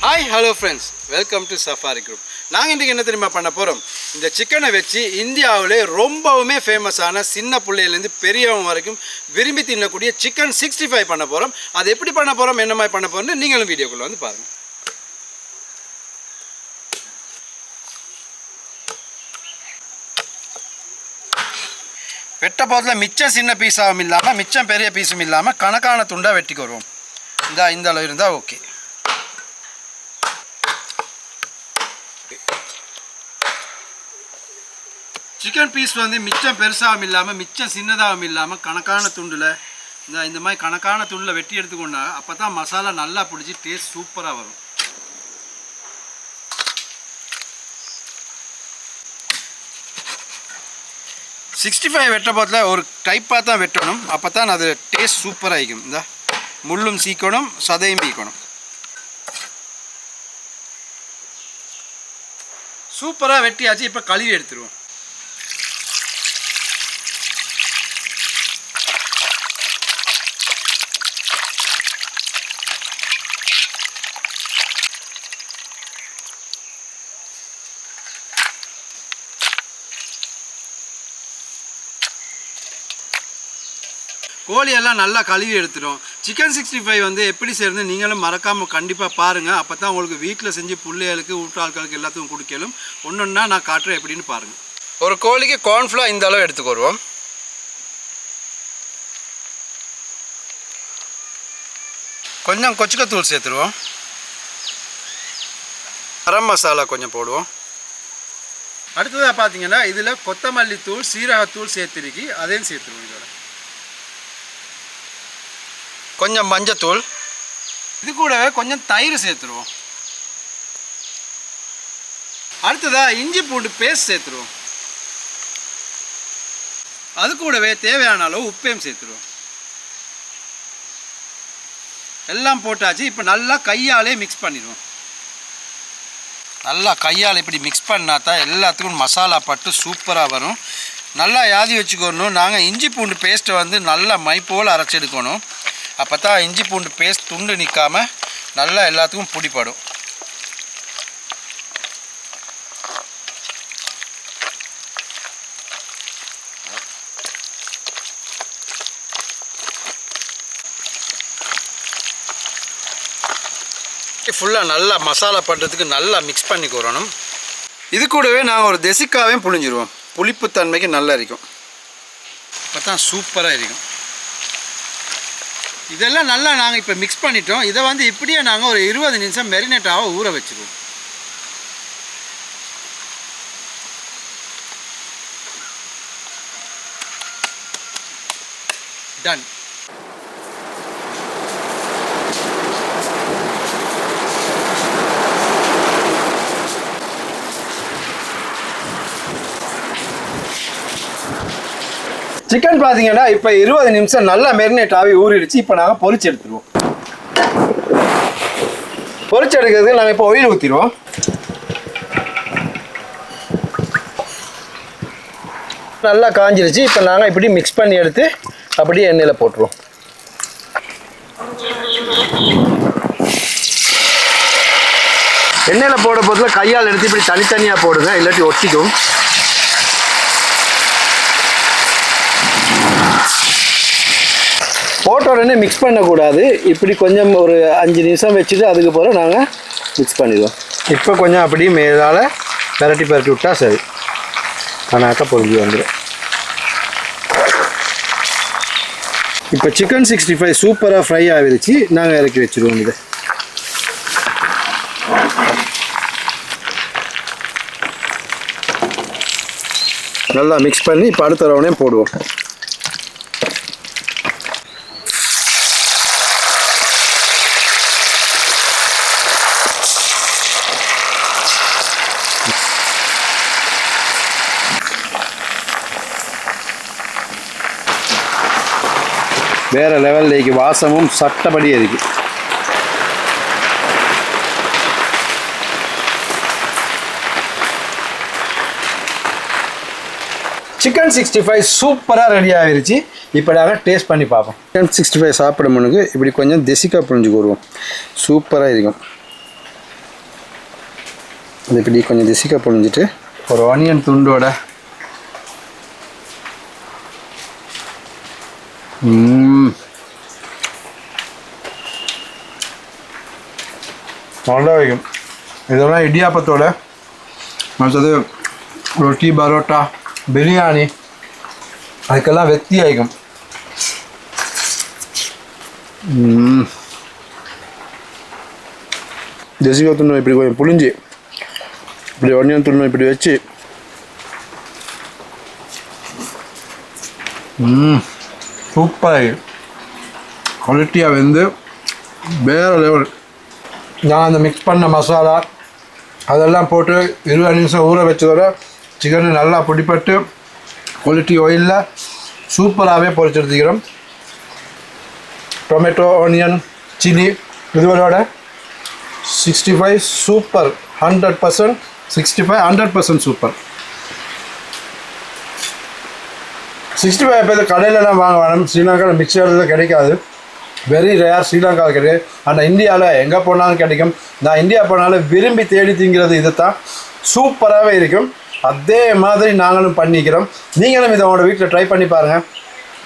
Hi hello friends welcome to safari group நாங்கள் இன்றைக்கி என்ன தெரியுமா பண்ண போகிறோம் இந்த சிக்கனை வச்சு இந்தியாவிலே ரொம்பவுமே ஃபேமஸான சின்ன பிள்ளையிலேருந்து பெரியவங்க வரைக்கும் விரும்பி தின்னக்கூடிய சிக்கன் சிக்ஸ்டி ஃபைவ் பண்ண போகிறோம் அது எப்படி பண்ண போகிறோம் என்ன மாதிரி பண்ண போகிறோம்னு நீங்களும் வீடியோக்குள்ளே வந்து பாருங்கள் வெட்ட போதில் மிச்சம் சின்ன பீஸாகவும் இல்லாமல் மிச்சம் பெரிய பீஸும் இல்லாமல் கணக்கான துண்டாக வெட்டிக்கு வருவோம் இந்த இந்த அளவு இருந்தால் ஓகே. சிக்கன் பீஸ் வந்து மிச்சம் பெருசாகவும் இல்லாமல் மிச்சம் சின்னதாகவும் இல்லாமல் கணக்கான துண்டில் இந்த இந்த மாதிரி கணக்கான துண்டில் வெட்டி எடுத்துக்கொண்டா அப்போ தான் மசாலா நல்லா பிடிச்சி டேஸ்ட் சூப்பராக வரும். சிக்ஸ்டி ஃபைவ் வெட்ட போதில் ஒரு டைப்பாக தான் வெட்டணும். அப்போ தான் அது டேஸ்ட் சூப்பராக இருக்கும் இந்த முள்ளும் சீக்கணும் சதையும் பீக்கணும். சூப்பராக வெட்டியாச்சு இப்போ கழுவி எடுத்துருவோம். கோழியெல்லாம் நல்லா கழுவி எடுத்துடும் சிக்கன் சிக்ஸ்டி ஃபைவ் வந்து எப்படி செய்யறது நீங்களும் மறக்காமல் கண்டிப்பாக பாருங்கள் அப்போ தான் உங்களுக்கு வீட்டில் செஞ்சு பிள்ளைகளுக்கு ஊட்டாட்களுக்கு எல்லாத்துக்கும் கொடுக்கலும். ஒன்று ஒன்றா நான் காட்டுறேன் எப்படின்னு பாருங்கள் ஒரு கோழிக்கு கார்ன்ஃப்ளவர் இந்த அளவு எடுத்துக்கு கொஞ்சம் கொச்சிக்கத்தூள் சேர்த்துருவோம். கரம் மசாலா கொஞ்சம் போடுவோம். அடுத்ததாக பார்த்தீங்கன்னா இதில் கொத்தமல்லி தூள் சீரகத்தூள் சேர்த்துருக்கி அதையும் சேர்த்துருவோம். கொஞ்சம் மஞ்சத்தூள். இது கூடவே கொஞ்சம் தயிர் சேர்த்துருவோம். அடுத்ததாக இஞ்சி பூண்டு பேஸ்ட் சேர்த்துருவோம். அது கூடவே தேவையான அளவு உப்பையும் சேர்த்துருவோம். எல்லாம் போட்டாச்சு இப்போ நல்லா கையாலே மிக்ஸ் பண்ணிடுவோம். நல்லா கையால் இப்படி மிக்ஸ் பண்ணால் தான் எல்லாத்துக்கும் மசாலா பட்டு சூப்பராக வரும். நல்லா யாதி வச்சுக்கணும். நாங்கள் இஞ்சி பூண்டு பேஸ்ட்டை வந்து நல்லா மை போல் அரைச்செடுக்கணும் அப்போ தான் இஞ்சி பூண்டு பேஸ்ட் துண்டு நிற்காம நல்லா எல்லாத்துக்கும் பிடிப்படும் ஃபுல்லாக நல்லா மசாலா பண்ணுறதுக்கு நல்லா மிக்ஸ் பண்ணி கூறணும் இது கூடவே நாங்கள் ஒரு தெசிக்காவையும் புழிஞ்சிருவோம். புளிப்புத்தன்மைக்கு நல்லா இருக்கும். அப்போ தான் சூப்பராக இருக்கும். இதெல்லாம் நல்லா நாங்கள் இப்போ மிக்ஸ் பண்ணிட்டோம். இதை வந்து இப்படியே நாங்கள் ஒரு இருபது நிமிஷம் மெரினேட்டாக ஊற வச்சுருவோம். டன் சிக்கன் பார்த்தீங்கன்னா இப்போ இருபது நிமிஷம் நல்லா மெரினேட் ஆகி ஊறிடுச்சு. இப்போ நாங்கள் பொரிச்சு எடுத்துருவோம். பொரிச்சு எடுக்கிறதுக்கு நாங்கள் இப்போ ஒயில் ஊற்றிடுவோம் நல்லா காஞ்சிருச்சு. இப்போ நாங்கள் இப்படி மிக்ஸ் பண்ணி எடுத்து அப்படியே எண்ணெயில் போட்டுருவோம். எண்ணெயில் போட போதில் கையால் எடுத்து இப்படி தனித்தனியாக போடுங்க. இல்லாட்டி ஒட்டிக்கும். போட்ட உடனே மிக்ஸ் பண்ணக்கூடாது. இப்படி கொஞ்சம் ஒரு அஞ்சு நிமிஷம் வச்சுட்டு அதுக்கு பிறகு நாங்கள் மிக்ஸ் பண்ணிடுவோம். இப்போ கொஞ்சம் அப்படியே மேலால் பரட்டி பரட்டி விட்டால் சரி. கணாக்க பொருந்தி வந்துடும் இப்போ சிக்கன் சிக்ஸ்டி ஃபைவ் சூப்பராக ஃப்ரை ஆகிருச்சு. நாங்கள் இறக்கி வச்சுருவோம் இதை. நல்லா மிக்ஸ் பண்ணி இப்போ அடுத்த ரவுனையும் போடுவோம். வேறு லெவல்லைக்கு வாசமும் சட்டப்படி இருக்கு. சிக்கன் சிக்ஸ்டி ஃபைவ் சூப்பராக ரெடி ஆகிருச்சு இப்போ நாங்கள் டேஸ்ட் பண்ணி பார்ப்போம். சிக்கன் சிக்ஸ்டி ஃபைவ் சாப்பிட முன்னுக்கு இப்படி கொஞ்சம் தெசிக்கா புரிஞ்சு வருவோம் சூப்பராக இருக்கும். இது இப்படி கொஞ்சம் திசிக்கா புழிஞ்சிட்டு ஒரு ஆனியன் துண்டோட நல்லா இருக்கும் இதெல்லாம் இடியாப்பத்தோட. மற்றது ரொட்டி பரோட்டா பிரியாணி. அதுக்கெல்லாம் வெத்தி ஆகிக்கும் தெசிகா துண்டு இப்படி கொஞ்சம் புளிஞ்சு இப்படி ஒன்னியன் துண்டு இப்படி வச்சு. ம். சூப்பராக குவாலிட்டியாக வெந்து வேறு லெவல் நான் அந்த மிக்ஸ் பண்ண மசாலா அதெல்லாம் போட்டு இருபது நிமிஷம் ஊற வச்சதோட சிக்கன் நல்லா பிடிப்பட்டு குவாலிட்டி ஆயிலில் சூப்பராகவே பொறிச்செடுத்துக்கிறோம் tomato onion chilli இதுவரோட sixty five super hundred percent sixty five hundred percent super sixty five பேர் கடையிலலாம் வாங்க வேணும். ஸ்ரீலங்காவில் மிக்சரில் கிடைக்காது. வெரி ரேர் ஸ்ரீலங்காவில் கிடையாது ஆனால் இந்தியாவில் எங்கே போனாலும் கிடைக்கும். நான் இந்தியா போனாலும் விரும்பி தேடி திங்கிறது இது தான் சூப்பராகவே இருக்கும். அதே மாதிரி நாங்களும் பண்ணிக்கிறோம். நீங்களும் இதை உங்களோட வீட்டில் ட்ரை பண்ணி பாருங்கள்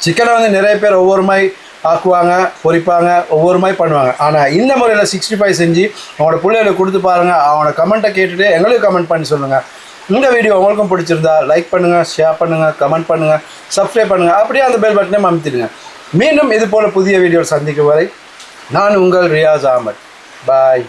சிக்கனை வந்து நிறைய பேர் ஒவ்வொரு மாதிரி ஆக்குவாங்க பொரிப்பாங்க ஒவ்வொரு மாதிரி பண்ணுவாங்க. ஆனால் இந்த முறையில் சிக்ஸ்டி ஃபைவ் செஞ்சு அவங்களோட பிள்ளைகளை கொடுத்து பாருங்கள் அவனோட கமெண்ட்டை கேட்டுட்டு எங்களுக்கு கமெண்ட் பண்ணி சொல்லுங்கள் இந்த வீடியோ உங்களுக்கும் பிடிச்சிருந்தா லைக் பண்ணுங்கள் ஷேர் பண்ணுங்கள் கமெண்ட் பண்ணுங்கள் சப்ஸ்கிரைப் பண்ணுங்கள் அப்படியே அந்த பெல் பட்டனை அமுத்திடுங்க மீண்டும் இது போல புதிய வீடியோ சந்திக்கும் வரை நான் உங்கள் ரியாஸ் அகமத் பாய்